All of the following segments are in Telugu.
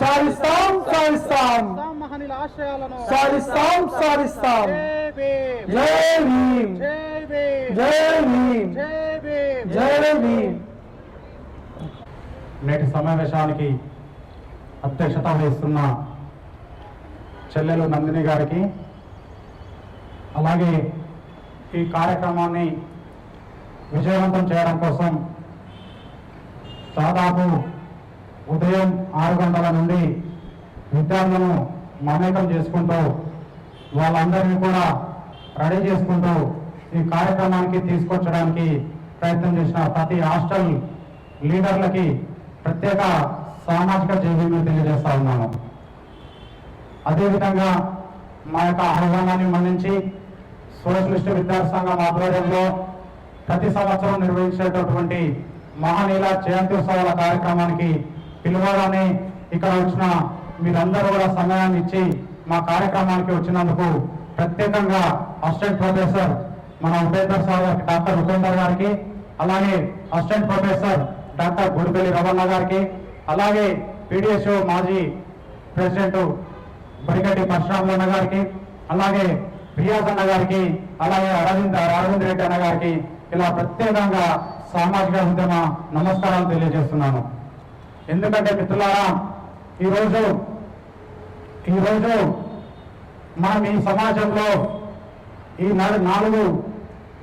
సాధిస్తాం సాధిస్తాం సాధిస్తాం సాధిస్తాం జై భీమ్. జై భీమ్. జై భీమ్. జై భీమ్. జై భీమ్. జై భీమ్. నేటి సమావేశానికి అధ్యక్షత వహిస్తున్న చెల్లెలు నందిని గారికి అలాగే ఈ కార్యక్రమాన్ని విజయవంతం చేయడం కోసం దాదాపు ఉదయం ఆరు గంటల నుండి విద్యార్థులను మమేకం చేసుకుంటూ వాళ్ళందరినీ కూడా రెడీ చేసుకుంటూ ఈ కార్యక్రమానికి తీసుకొచ్చడానికి ప్రయత్నం చేసిన ప్రతి హాస్టల్ లీడర్లకి ప్రత్యేక సామాజిక జైవీలు తెలియజేస్తా ఉన్నాను. అదేవిధంగా మా యొక్క ఆహ్వానాన్ని మన్నించి సోషలిస్ట్ విద్యార్థి సంఘం ఆధ్వర్యంలో ప్రతి సంవత్సరం నిర్వహించేటటువంటి మహానీల జయంతి ఉత్సవాల కార్యక్రమానికి పిలువగానే ఇక్కడ వచ్చిన మీరందరూ కూడా సమయాన్ని ఇచ్చి మా కార్యక్రమానికి వచ్చినందుకు ప్రత్యేకంగా అసిస్టెంట్ ప్రొఫెసర్ మన ఉపేందర్ సార్ గారికి డాక్టర్ ఉపేందర్ గారికి అలాగే అసిస్టెంట్ ప్రొఫెసర్ డాక్టర్ గుడిపల్లి రవణ గారికి అలాగే పీడిఎస్ఓ మాజీ ప్రెసిడెంట్ బడిగడ్డి పరశురాములు అన్న గారికి అలాగే రియాజ్ అన్న గారికి అలాగే అరవింద్ అరవింద్ రెడ్డి అన్న గారికి ఇలా ప్రత్యేకంగా సామాజిక ఉద్యమ నమస్కారాలు తెలియజేస్తున్నాను. ఎందుకంటే మిత్రులారా ఈరోజు ఈరోజు మనం ఈ సమాజంలో ఈ నాలుగు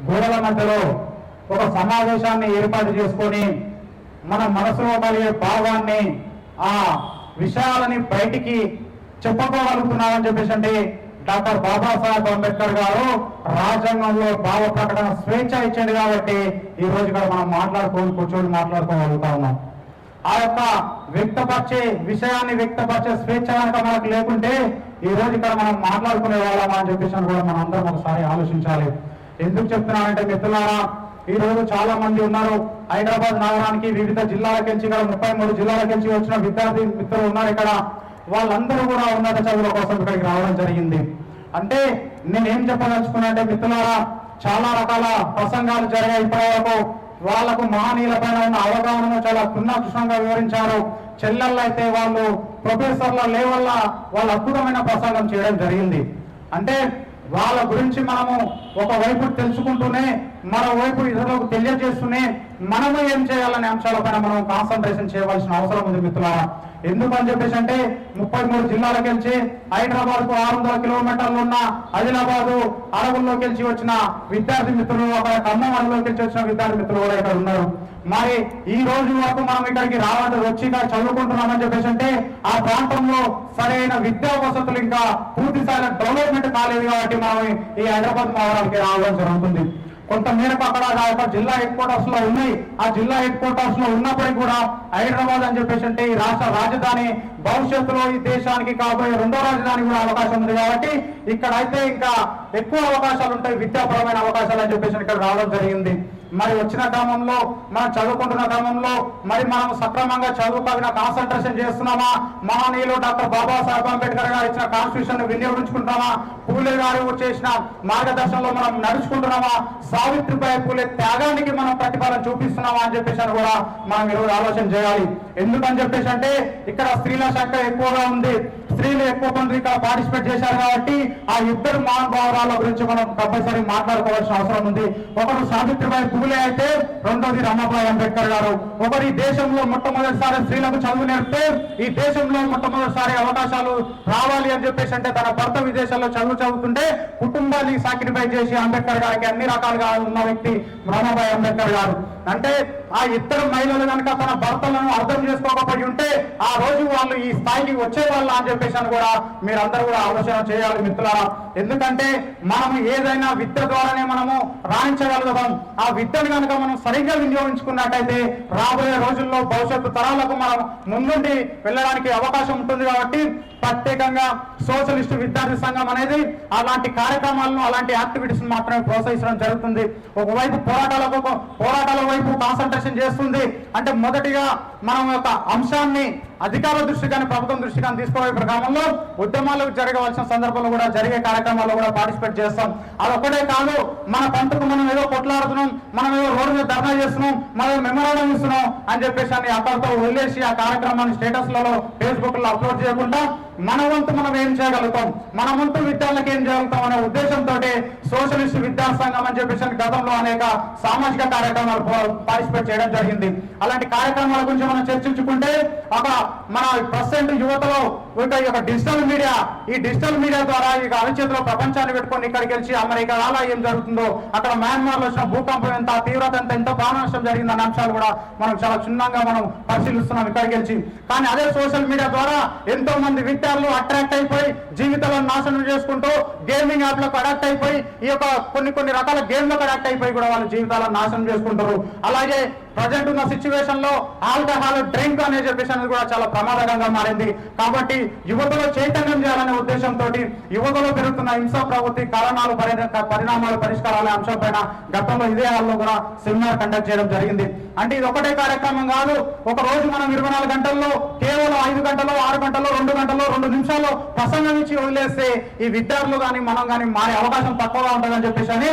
గోడల మధ్యలో ఒక సమావేశాన్ని ఏర్పాటు చేసుకొని మన మనసులో కలిగే భావాన్ని ఆ విషయాలని బయటికి చెప్పుకోగలుగుతున్నామని చెప్పేసి అంటే డాక్టర్ బాబాసాహెబ్ అంబేద్కర్ గారు రాజ్యాంగంలో భావ ప్రకటన స్వేచ్ఛ ఇచ్చింది కాబట్టి ఈ రోజు ఇక్కడ మనం మాట్లాడుకొని కూర్చొని మాట్లాడుకోగలుగుతా ఉన్నాం. ఆ యొక్క వ్యక్తపరిచే విషయాన్ని వ్యక్తపరిచే స్వేచ్ఛ కనుక మనకు లేకుంటే ఈ రోజు ఇక్కడ మనం మాట్లాడుకునే వాళ్ళమా అని చెప్పేసి కూడా మనం అందరం ఒకసారి ఆలోచించాలి. ఎందుకు చెప్తున్నానంటే మిత్రులారా ఈ రోజు చాలా మంది ఉన్నారు. హైదరాబాద్ నగరానికి వివిధ జిల్లాలకించి ఇక్కడ ముప్పై మూడు జిల్లాలకెంచి వచ్చిన విద్యార్థి మిత్రులు ఉన్నారు ఇక్కడ. వాళ్ళందరూ కూడా ఉన్నత చదువుల కోసం ఇక్కడికి రావడం జరిగింది. అంటే నేనేం చెప్పదలుచుకున్నా అంటే మిత్రులారా చాలా రకాల ప్రసంగాలు జరిగాయి ఇప్పటివరకు. వాళ్ళకు మహనీయుల పైన ఉన్న అవగాహనను చాలా క్షుణ్ణంగా వివరించారు. చెల్లెళ్ళు అయితే వాళ్ళు ప్రొఫెసర్ల లేవల్ల వాళ్ళు అద్భుతమైన ప్రసంగం చేయడం జరిగింది. అంటే వాళ్ళ గురించి మనము ఒకవైపు తెలుసుకుంటూనే మరోవైపు ఇతరులకు తెలియజేస్తూనే మనము ఏం చేయాలనే అంశాలపైన మనం కాన్సన్ట్రేషన్ చేయవలసిన అవసరం ఉంది మిత్రులారా. ఎందుకు అని చెప్పేసి అంటే ముప్పై మూడు జిల్లాలకు వెళ్ళి హైదరాబాద్కు ఆరు వందల కిలోమీటర్లు ఉన్న ఆదిలాబాద్ అడవుల్లోకి వెళ్ళి వచ్చిన విద్యార్థి మిత్రులు అక్కడ ఖమ్మం అడవులోకి వెళ్ళి వచ్చిన విద్యార్థి మిత్రులు కూడా ఇక్కడ ఉన్నారు. మరి ఈ రోజు వరకు మనం ఇక్కడికి రావడం వచ్చి ఇక్కడ చదువుకుంటున్నామని చెప్పేసి అంటే ఆ ప్రాంతంలో సరైన విద్యా వసతులు ఇంకా పూర్తి స్థాయిలో డెవలప్మెంట్ కాలేదు కాబట్టి మనం ఈ హైదరాబాద్ నగరానికి రావడం జరుగుతుంది. మేరకు అక్కడ ఆ యొక్క జిల్లా హెడ్ క్వార్టర్స్లో ఉన్నాయి. ఆ జిల్లా హెడ్ క్వార్టర్స్లో ఉన్నప్పటికీ కూడా హైదరాబాద్ అని చెప్పేసి అంటే ఈ రాష్ట్ర రాజధాని భవిష్యత్తులో ఈ దేశానికి కాబోయే రెండో రాజధాని కూడా అవకాశం ఉంది కాబట్టి ఇక్కడ అయితే ఇంకా ఎక్కువ అవకాశాలు ఉంటాయి విద్యాపరమైన అవకాశాలు అని చెప్పేసి ఇక్కడ రావడం జరిగింది. మరి వచ్చిన క్రమంలో మనం చదువుకుంటున్న క్రమంలో మరి మనం సక్రమంగా చదువుకోగిన కాన్సన్ట్రేషన్ చేస్తున్నామా? మహనీయులు డాక్టర్ బాబాసాహెబ్ అంబేద్కర్ గారు ఇచ్చిన కాన్స్టిట్యూషన్ వినియోగించుకుంటున్నామా? పూలే గారు చేసిన మార్గదర్శనంలో మనం నడుచుకుంటున్నామా? సావిత్రిబాయి పూలే త్యాగానికి మనం ప్రతిఫలం చూపిస్తున్నామా అని చెప్పేసి కూడా మనం ఈరోజు ఆలోచన చేయాలి. ఎందుకని చెప్పేసి అంటే ఇక్కడ స్త్రీల సంఖ్య ఎక్కువగా ఉంది. స్త్రీలు ఎక్కువ మంది ఇక్కడ పార్టిసిపేట్ చేశారు కాబట్టి ఆ ఇద్దరు మహానుభావరాల గురించి మనం కంపల్సరీ మాట్లాడుకోవాల్సిన అవసరం ఉంది. ఒకరు సావిత్రిబాయి పూలే అయితే రెండోది రమాబాయి అంబేద్కర్ గారు. ఒకరు ఈ దేశంలో మొట్టమొదటిసారి స్త్రీలకు చదువు నేర్పితే ఈ దేశంలో మొట్టమొదటిసారి అవకాశాలు రావాలి అని చెప్పేసి అంటే తన భర్త విదేశాల్లో చదువు చదువుతుంటే కుటుంబాన్ని సాక్రిఫై చేసి అంబేద్కర్ గారికి అన్ని రకాలుగా ఉన్న వ్యక్తి రమాబాయి అంబేద్కర్ గారు. అంటే ఆ ఇద్దరు మహిళలు కనుక తన భర్తలను అర్థం చేసుకోకపోయి ఉంటే ఆ రోజు వాళ్ళు ఈ స్థాయికి వచ్చే వాళ్ళ అని చెప్పేసి అని కూడా మీరందరూ కూడా ఆలోచన చేయాలి మిత్రులారా. ఎందుకంటే మనము ఏదైనా విద్య ద్వారానే మనము రాణించగలుగుతాం. ఆ విద్యను కనుక మనం సరిగ్గా వినియోగించుకున్నట్టయితే రాబోయే రోజుల్లో భవిష్యత్తు తరాలకు మనం ముందుండి వెళ్ళడానికి అవకాశం ఉంటుంది కాబట్టి ప్రత్యేకంగా సోషలిస్ట్ విద్యార్థి సంఘం అనేది అలాంటి కార్యక్రమాలను అలాంటి యాక్టివిటీస్ మాత్రమే ప్రోత్సహించడం జరుగుతుంది. ఒకవైపు పోరాటాలకు పోరాటాల వైపు కాన్సన్ట్రేషన్ చేస్తుంది. అంటే మొదటిగా మనం యొక్క అంశాన్ని అధికారుల దృష్టి కానీ ప్రభుత్వం దృష్టి కానీ తీసుకోవే ప్రకారంలో ఉద్యమాలు జరగవలసిన సందర్భంలో కూడా జరిగే కార్యక్రమాల్లో కూడా పార్టిసిపేట్ చేస్తాం. అదొక్కటే కాదు మన పంటకు మనం ఏదో కొట్లాడుతున్నాం మనం ఏదో రోడ్డు మీద ధర్నా చేస్తున్నాం మనం మెమోరాండం ఇస్తున్నాం అని చెప్పేసి అని అక్కడితో వదిలేసి ఆ కార్యక్రమాన్ని స్టేటస్లలో ఫేస్బుక్లో ఫేస్బుక్లో అప్లోడ్ చేయకుండా మన వంతు మనం ఏం చేయగలుగుతాం? మన వంతు విద్యార్థులకు ఏం చేయగలుగుతాం అనే ఉద్దేశంతో సోషలిస్ట్ విద్యా సంఘం అని చెప్పేసి అని గతంలో అనేక సామాజిక కార్యక్రమాలు పార్టిసిపేట్ చేయడం జరిగింది. అలాంటి కార్యక్రమాల గురించి మనం చర్చించుకుంటే ఒక మన ప్రజెంట్ యువతలో ఒక ఈ యొక్క డిజిటల్ మీడియా ఈ డిజిటల్ మీడియా ద్వారా ఇక అరచేతిలో ప్రపంచాన్ని పెట్టుకొని ఇక్కడికి వెళ్ళి అమెరికా అలా ఏం జరుగుతుందో అక్కడ మయన్మార్లో వచ్చిన భూకంపం ఎంత తీవ్రత ఎంత ఎంత ప్రాణనష్టం జరిగిందన్న అంశాలు కూడా మనం చాలా క్షుణ్ణంగా మనం పరిశీలిస్తున్నాం ఇక్కడికి వెళ్ళి. కానీ అదే సోషల్ మీడియా ద్వారా ఎంతో మంది విద్యార్థులు అట్రాక్ట్ అయిపోయి జీవితాలను నాశనం చేసుకుంటూ గేమింగ్ యాప్లకు అడాక్ట్ అయిపోయి ఈ యొక్క కొన్ని కొన్ని రకాల గేమ్లకు అడాక్ట్ అయిపోయి కూడా వాళ్ళ జీవితాలను నాశనం చేసుకుంటారు. అలాగే ప్రజెంట్ ఉన్న సిచ్యువేషన్లో ఆల్కహాల్ డ్రింక్ అనే చెప్పేసి అనేది కూడా చాలా ప్రమాదకరంగా మారింది. కాబట్టి యువతలో చైతన్యం చేయాలనే ఉద్దేశంతో యువతలో పెరుగుతున్న హింసా ప్రవృత్తి కారణాలు పరిణామాలు పరిష్కారాల అంశంపైన గతంలో ఇదే హాల్లో కూడా సెమినార్ కండక్ట్ చేయడం జరిగింది. అంటే ఇది ఒకటే కార్యక్రమం కాదు ఒక రోజు మనం ఇరవై నాలుగు గంటల్లో కేవలం ఐదు గంటల్లో ఆరు గంటల్లో రెండు గంటల్లో రెండు నిమిషాల్లో ప్రసంగం ఇచ్చి వదిలేస్తే ఈ విద్యార్థులు కానీ మనం కానీ మారే అవకాశం తక్కువగా ఉంటుందని చెప్పేసి అని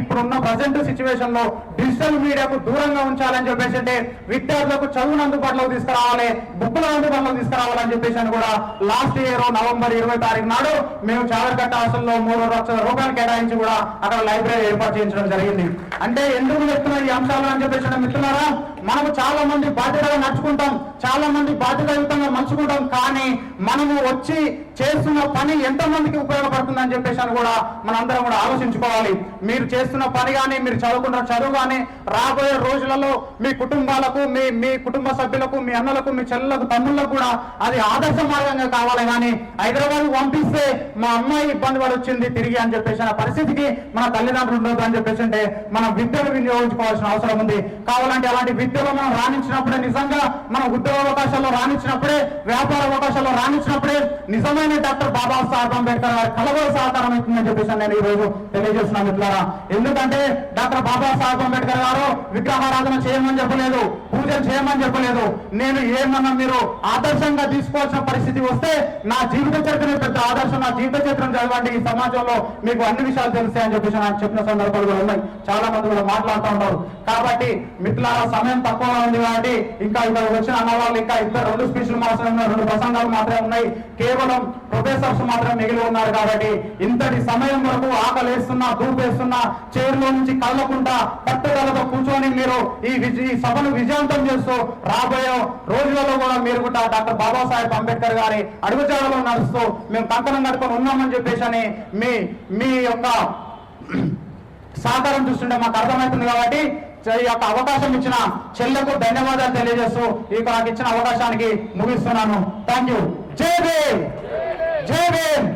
ఇప్పుడున్న ప్రజెంట్ సిచ్యువేషన్లో డిజిటల్ మీడియాకు దూరంగా ఉంచాలని చెప్పేసి అంటే విద్యార్థులకు చదువును అందుబాటులోకి తీసుకురావాలి బుక్కులు అందుబాటులోకి తీసుకురావాలని చెప్పేసి అని కూడా లాస్ట్ ఇయర్ నవంబర్ ఇరవై తారీఖు నాడు మేము చాలకట్ట హాస్టల్లో మూడు లక్షల రూపాయలు కేటాయించి కూడా అక్కడ లైబ్రరీ ఏర్పాటు చేయించడం జరిగింది. అంటే ఎందుకు చెప్తున్నా ఈ అంశాలు అని చెప్పేసి మిత్రులారా? మనము చాలా మంది బాధ్యతగా నడుచుకుంటాం చాలా మంది బాధ్యతాయుతంగా మంచుకుంటాం కానీ మనము వచ్చి చేస్తున్న పని ఎంత మందికి చెప్పేసి అని కూడా మనందరం కూడా ఆలోచించుకోవాలి. మీరు చేస్తున్న పని కానీ మీరు చదువుకున్న చదువు కానీ రాబోయే రోజులలో మీ కుటుంబాలకు మీ మీ కుటుంబ సభ్యులకు మీ అన్నలకు మీ చెల్లెలకు తమ్ముళ్ళకు కూడా అది ఆదర్శ మార్గంగా కావాలి కానీ హైదరాబాద్ పంపిస్తే మా అమ్మాయి ఇబ్బంది పడి వచ్చింది తిరిగి అని చెప్పేసి ఆ పరిస్థితికి మన తల్లిదండ్రులు ఉండదు అని చెప్పేసి అంటే మనం విద్యను వినియోగించుకోవాల్సిన అవసరం ఉంది. కావాలంటే అలాంటి విద్యలో మనం రాణించినప్పుడే నిజంగా మన ఉద్యోగ అవకాశాల్లో రాణించినప్పుడే వ్యాపార అవకాశాల్లో రాణించినప్పుడే నిజమైన డాక్టర్ బాబాసాహెబ్ అంబేద్కర్ గారి కలవరు సహకారం అవుతుందని చెప్పేసి నేను ఈ రోజు తెలియజేస్తున్నాను మిత్రులారా. ఎందుకంటే డాక్టర్ బాబాసాహెబ్ అంబేద్కర్ గారు విగ్రహారాధన చేయమని చెప్పలేదు పూజలు చేయమని చెప్పలేదు. నేను ఏమన్నా మీరు ఆదర్శంగా తీసుకోవాల్సిన పరిస్థితి వస్తే నా జీవిత చరిత్ర పెద్ద ఆదర్శం నా జీవిత చరిత్రను చదవండి. ఈ సమాజంలో మీకు అన్ని విషయాలు తెలుస్తాయని చెప్పేసి నాకు చెప్పిన సందర్భాలు కూడా ఉన్నాయి. చాలా మంది కూడా మాట్లాడుతూ ఉంటారు కాబట్టి మిత్రులారా సమయం తక్కువ ఉంది కాబట్టి ఇంకా ఇక్కడ వచ్చిన అన్నవాళ్ళు ఇంకా ఇద్దరు రెండు స్పీచ్లు మాత్రమే ఉన్నాయి రెండు ప్రసంగాలు మాత్రమే ఉన్నాయి. కేవలం ప్రొఫెసర్స్ మాత్రం మిగిలి ఉన్నారు కాబట్టి ఇంతటి సమయం వరకు ఆకలేస్తున్నా దూపేస్తున్నా చైర్లో నుంచి కదలకుండా పట్టుదలతో కూర్చొని మీరు ఈ ఈ సభను విజయవంతం చేస్తూ రాబోయే రోజులలో కూడా మీరు కూడా డాక్టర్ బాబాసాహెబ్ అంబేద్కర్ గారి అడుగుజాడలో నడుస్తూ మేము కంకణం కట్టుకొని ఉన్నామని చెప్పేసి అని మీ మీ యొక్క సహకారం చూస్తుంటే మాకు అర్థమవుతుంది కాబట్టి ఈ యొక్క అవకాశం ఇచ్చిన చెల్లకు ధన్యవాదాలు తెలియజేస్తూ ఈ నాకు ఇచ్చిన అవకాశానికి ముగిస్తున్నాను. థ్యాంక్ యూ జై భీమ్. జై భీమ్.